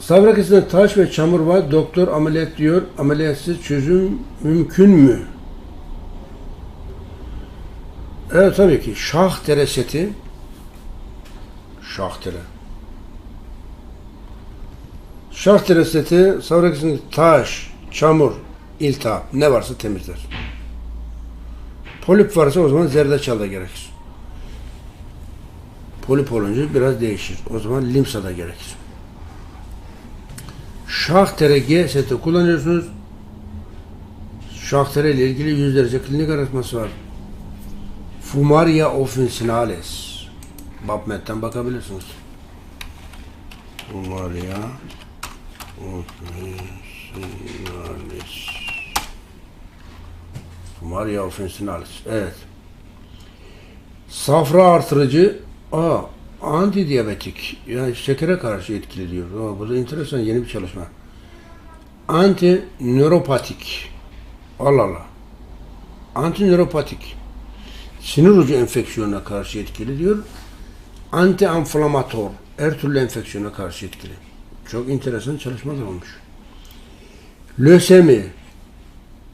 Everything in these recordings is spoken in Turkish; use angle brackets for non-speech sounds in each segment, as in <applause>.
Savrak içinde taş ve çamur var. Doktor ameliyat diyor. Ameliyatsız çözüm mümkün mü? Evet tabii ki. Şah tere seti. Şah tere. Şah tere seti savrak içinde taş, çamur, iltihap ne varsa temizler. Polip varsa o zaman zerdeçal da gerekir. Polip olunca biraz değişir. O zaman limsa da gerekir. Şah tere G seti kullanıyorsunuz. Şah tere ile ilgili yüzlerce klinik araştırması var. Fumaria officinalis. PubMed'den bakabilirsiniz. Fumaria officinalis. Fumaria officinalis. Evet. Safra artırıcı A. Antidiyabetik. Yani şekere karşı etkili diyor. Aa, bu da enteresan yeni bir çalışma. Anti nöropatik. Allah Allah. Anti nöropatik. Sinir ucu enfeksiyonuna karşı etkili diyor. Anti inflamator. Her türlü enfeksiyona karşı etkili. Çok enteresan çalışmalar olmuş. Lösemi.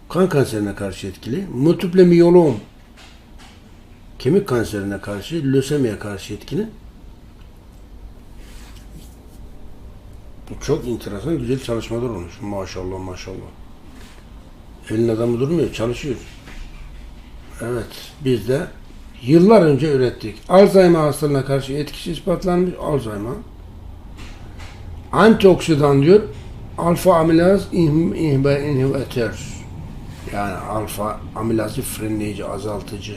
Kan kanserine karşı etkili. Multiple miyelom. Kemik kanserine karşı, lösemiye karşı etkili. Çok enteresan, güzel çalışmalar olmuş. Maşallah maşallah. Elin adamı durmuyor, çalışıyor. Evet, biz de yıllar önce ürettik. Alzheimer hastalığına karşı etkisi ispatlanmış. Alzheimer. Antioksidan diyor. Alfa amilaz inhib- inhib- inhibitör. Yani alfa amilazı frenleyici, azaltıcı.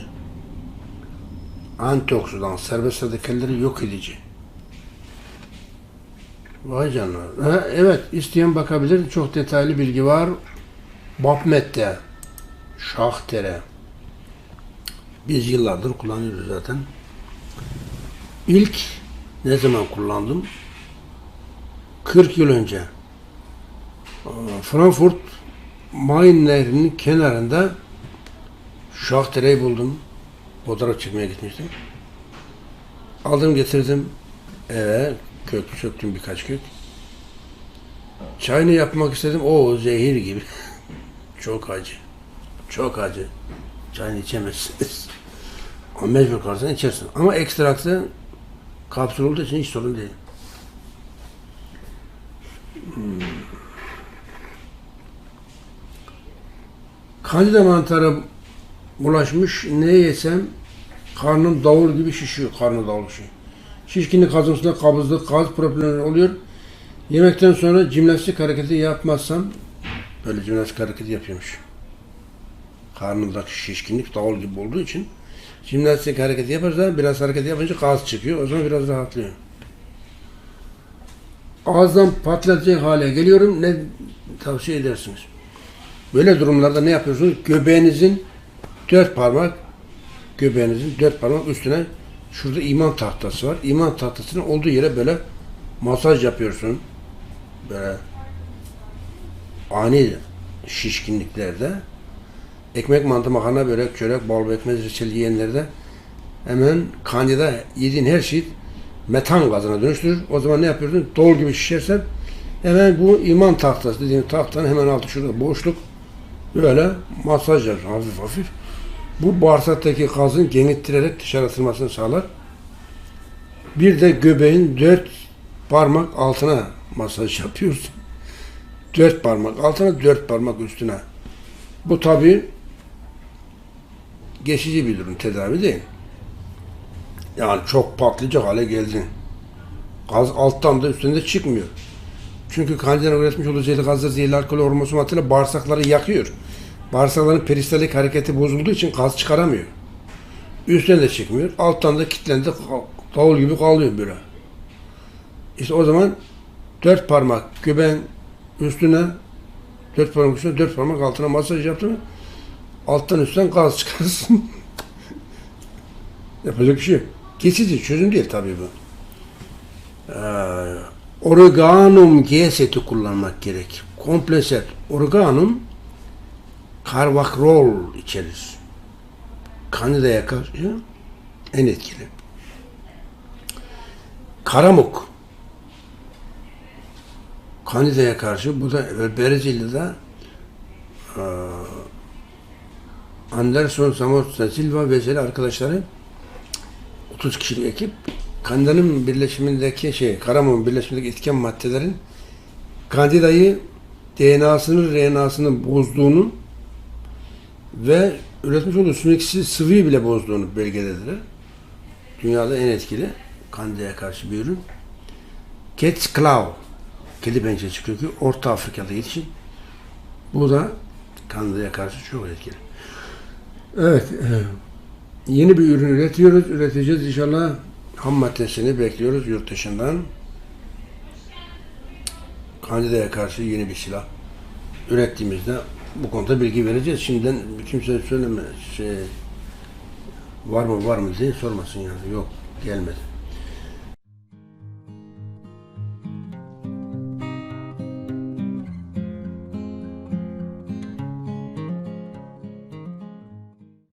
Antioksidan, serbest radikalleri yok edici. Vay canına. Ha, evet, isteyen bakabilir. Çok detaylı bilgi var. PubMed'de. Şahtere. Biz yıllardır kullanıyoruz zaten. İlk ne zaman kullandım? 40 yıl önce. Frankfurt Main Nehri'nin kenarında Şahtere'yi buldum. Fotoğraf çekmeye gitmiştim. Aldım getirdim eve. Kök söktüm birkaç kök. Çayını yapmak istedim. O zehir gibi. <laughs> Çok acı. Çok acı. Çayını içemezsiniz. <laughs> Ama mecbur kalırsan içersin. Ama ekstraktı kapsül olduğu için hiç sorun değil. Hmm. Mantarı bulaşmış. Ne yesem karnım davul gibi şişiyor. Karnı davul şişiyor. Şişkinlik kazıntıda kabızlık, gaz problemleri oluyor. Yemekten sonra jimnastik hareketi yapmazsam böyle jimnastik hareketi yapıyormuş. Karnımdaki şişkinlik davul gibi olduğu için jimnastik hareketi yaparsa biraz hareket yapınca gaz çıkıyor. O zaman biraz rahatlıyor. Ağızdan patlayacak hale geliyorum. Ne tavsiye edersiniz? Böyle durumlarda ne yapıyorsunuz? Göbeğinizin dört parmak göbeğinizin dört parmak üstüne şurada iman tahtası var. İman tahtasının olduğu yere böyle masaj yapıyorsun. Böyle ani şişkinliklerde ekmek, mantı, makarna, börek, çörek, bal, ekmek, reçel yiyenlerde hemen kandida yediğin her şey metan gazına dönüştürür. O zaman ne yapıyorsun? Dol gibi şişersen hemen bu iman tahtası dediğin tahtanın hemen altı şurada boşluk böyle masaj yapıyorsun hafif hafif. Bu bağırsaktaki gazın genittirerek dışarı atılmasını sağlar. Bir de göbeğin dört parmak altına masaj yapıyorsun. Dört parmak altına, dört parmak üstüne. Bu tabi geçici bir durum, tedavi değil. Yani çok patlayacak hale geldin. Gaz alttan da üstünde çıkmıyor. Çünkü kandidanın üretmiş olduğu zehirli gazlar, zehirli alkol hormosu maddeyle bağırsakları yakıyor. Bağırsakların peristaltik hareketi bozulduğu için gaz çıkaramıyor. Üstten de çıkmıyor. Alttan da kilitlendi. Davul gibi kalıyor böyle. İşte o zaman dört parmak göbeğin üstüne dört parmak üstüne dört parmak altına masaj yaptı mı alttan üstten gaz <laughs> çıkarsın. Yapacak bir şey yok. Geçici çözüm değil tabii bu. Ee, Oreganum G seti kullanmak gerek. Komple set. Oreganum karvakrol içerir. Kandidaya karşı en etkili. Karamuk. Kandida'ya karşı bu da Brezilya'da Anderson, Samosa Silva ve arkadaşları 30 kişilik ekip Kandida'nın birleşimindeki şey, Karamon birleşimindeki etken maddelerin Kandida'yı DNA'sını, RNA'sını bozduğunu ve üretmiş olduğu sünneksiz sıvıyı bile bozduğunu belgelediler. Dünyada en etkili Kandida'ya karşı bir ürün. Cat's Claw, kedi pençesi kökü Orta Afrika'da yetişir. Bu da Kandida'ya karşı çok etkili. Evet, e, yeni bir ürün üretiyoruz, üreteceğiz inşallah. Ham maddesini bekliyoruz yurt dışından. Kandida'ya karşı yeni bir silah ürettiğimizde bu konuda bilgi vereceğiz. Şimdiden kimse söyleme şey var mı var mı diye sormasın yani. Yok gelmedi.